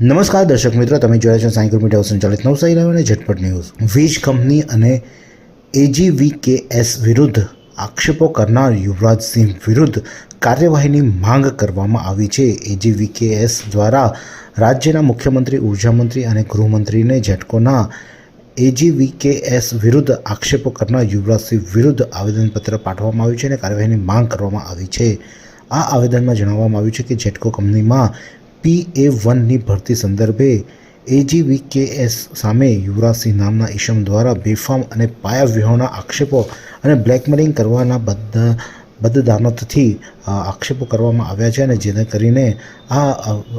નમસ્કાર દર્શક મિત્રો, તમે જોયા છો સાયકલ મીડિયા સંચાલિત નવસારી રહ્યો અને ઝટપટ ન્યૂઝ. વીજ કંપની અને એજીવીકેએસ વિરુદ્ધ આક્ષેપો કરનાર યુવરાજસિંહ વિરુદ્ધ કાર્યવાહીની માંગ કરવામાં આવી છે. એજીવીકેએસ દ્વારા રાજ્યના મુખ્યમંત્રી, ઉર્જામંત્રી અને ગૃહમંત્રીને ઝટકોના એજીવીકેએસ વિરુદ્ધ આક્ષેપો કરનાર યુવરાજસિંહ વિરુદ્ધ આવેદનપત્ર પાઠવવામાં આવ્યું છે અને કાર્યવાહીની માંગ કરવામાં આવી છે. આ આવેદનમાં જણાવવામાં આવ્યું છે કે જેટકો કંપનીમાં પી એ વનની ભરતી સંદર્ભે એજીવીકેએસ સામે યુવરાજસિંહ નામના ઈશમ દ્વારા બેફામ અને પાયા વિહોણા આક્ષેપો અને બ્લેકમેલિંગ કરવાના બધા બદદાનતથી આક્ષેપો કરવામાં આવ્યા છે અને જેને કરીને આ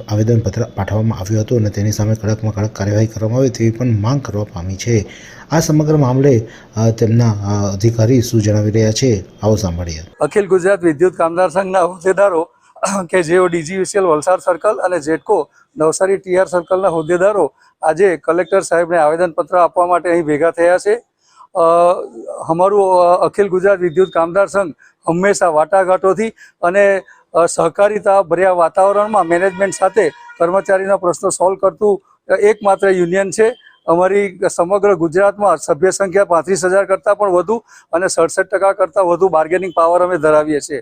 આવેદનપત્ર પાઠવવામાં આવ્યું હતું અને તેની સામે કડકમાં કડક કાર્યવાહી કરવામાં આવે તેવી પણ માંગ કરવા પામી છે. આ સમગ્ર મામલે તેમના અધિકારી શું જણાવી રહ્યા છે, આવો સાંભળીએ. અખિલ ગુજરાત વિદ્યુત કામદાર સંઘના હોદ્દેદારો કે જેઓ ડીજીવીસીએલ વલસાડ સર્કલ અને જેટકો નવસારી ટીઆર સર્કલના હોદ્દેદારો આજે કલેક્ટર સાહેબને આવેદનપત્ર આપવા માટે અહીં ભેગા થયા છે. અમારું અખિલ ગુજરાત વિદ્યુત કામદાર સંઘ હંમેશા વાટાઘાટોથી અને સહકારિતા ભર્યા વાતાવરણમાં મેનેજમેન્ટ સાથે કર્મચારીના પ્રશ્નો સોલ્વ કરતું એકમાત્ર યુનિયન છે. અમારી સમગ્ર ગુજરાતમાં સભ્ય સંખ્યા પાંત્રીસ હજાર કરતાં પણ વધુ અને સડસઠ ટકા કરતાં વધુ બાર્ગેનિંગ પાવર અમે ધરાવીએ છીએ.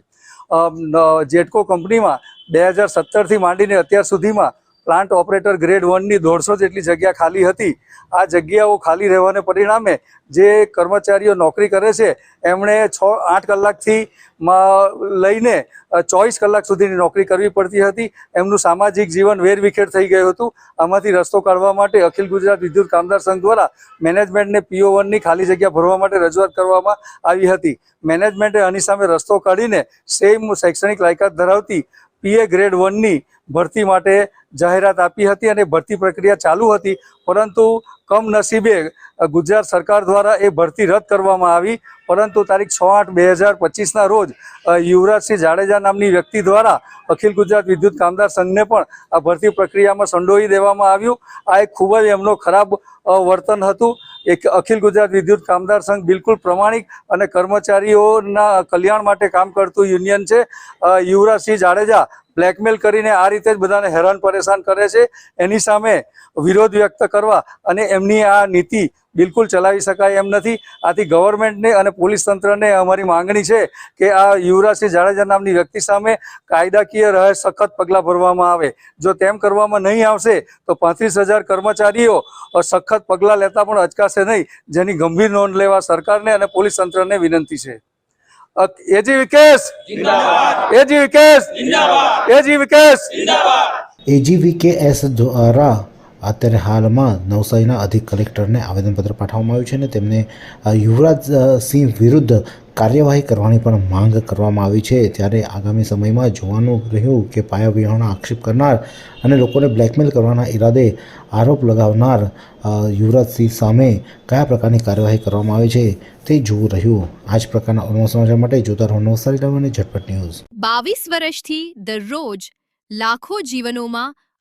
જેટકો કંપનીમાં બે હજાર સત્તરથી માંડીને અત્યાર સુધીમાં પ્લાન્ટ ઓપરેટર ગ્રેડ વનની દોઢસો જેટલી જગ્યા ખાલી હતી. આ જગ્યાઓ ખાલી રહેવાને પરિણામે જે કર્મચારીઓ નોકરી કરે છે, એમણે છ, આઠ કલાકથી લઈને ચોવીસ કલાક સુધીની નોકરી કરવી પડતી હતી. એમનું સામાજિક જીવન વેરવિખેર થઈ ગયું હતું. આમાંથી રસ્તો કાઢવા માટે અખિલ ગુજરાત વિદ્યુત કામદાર સંઘ દ્વારા મેનેજમેન્ટને પીઓ વનની ખાલી જગ્યા ભરવા માટે રજૂઆત કરવામાં આવી હતી. મેનેજમેન્ટે આની સામે રસ્તો કાઢીને સેમ શૈક્ષણિક લાયકાત ધરાવતી પીએ ગ્રેડ વનની ભરતી માટે જાહેરાત આપી હતી અને ભરતી પ્રક્રિયા ચાલુ હતી, પરંતુ કમનસીબે ગુજરાત સરકાર દ્વારા એ ભરતી રદ કરવામાં આવી. પરંતુ તારીખ છ આઠ બે હજાર પચીસના રોજ યુવરાજસિંહ જાડેજા નામની વ્યક્તિ દ્વારા અખિલ ગુજરાત વિદ્યુત કામદાર સંઘને પણ આ ભરતી પ્રક્રિયામાં સંડોવી દેવામાં આવ્યું. આ એક ખૂબ જ એમનો ખરાબ વર્તન હતું. એક અખિલ ગુજરાત વિદ્યુત કામદાર સંઘ બિલકુલ પ્રમાણિક અને કર્મચારીઓના કલ્યાણ માટે કામ કરતું યુનિયન છે. યુવરાજસિંહ જાડેજા બ્લેકમેલ કરીને આ રીતે જ બધાને હેરાન પરેશાન કરે છે. એની સામે વિરોધ વ્યક્ત કરવા અને એમની આ નીતિ બિલકુલ ચલાવી શકાય એમ નથી. આથી ગવર્મેન્ટને અને પોલીસ તંત્રને અમારી માંગણી છે કે આ યુવરાજસિંહ જાડેજા નામની વ્યક્તિ સામે કાયદાકીય રહે સખત પગલાં ભરવામાં આવે. જો તેમ કરવામાં નહીં આવશે, તો પાંત્રીસ કર્મચારીઓ સખત પગલાં લેતા પણ અચકાશે નહીં, જેની ગંભીર નોંધ લેવા સરકારને અને પોલીસ તંત્રને વિનંતી છે. એજી વિકેશ. એજી વિકેશ. એજી વિકેશ. એજીવીકેએસ દ્વારા અત્યારે હાલમાં નવસારીના અધિક કલેક્ટરને આવેદનપત્ર પાઠવવામાં આવ્યું છે અને તેમને અ, યુવરાજ અ, સિંહ વિરુદ્ધ કાર્યવાહી કરવાની પણ માંગ કરવામાં આવી છે. ત્યારે આગામી સમયમાં જોવાનું રહ્યું કે પાયા વિહોણા આક્ષેપ કરનાર અને લોકોને બ્લેકમેલ કરવાના ઈરાદે આરોપ લગાવનાર યુવરાજસિંહ સામે કયા પ્રકારની કાર્યવાહી કરવામાં આવે છે તે જોવું રહ્યું. આ જ પ્રકારના અન્ય સમાચાર માટે જોતા રહો નવસારી લાઈવ અને ઝટપટ ન્યૂઝ. બાવીસ વર્ષથી દરરોજ લાખો જીવનોમાં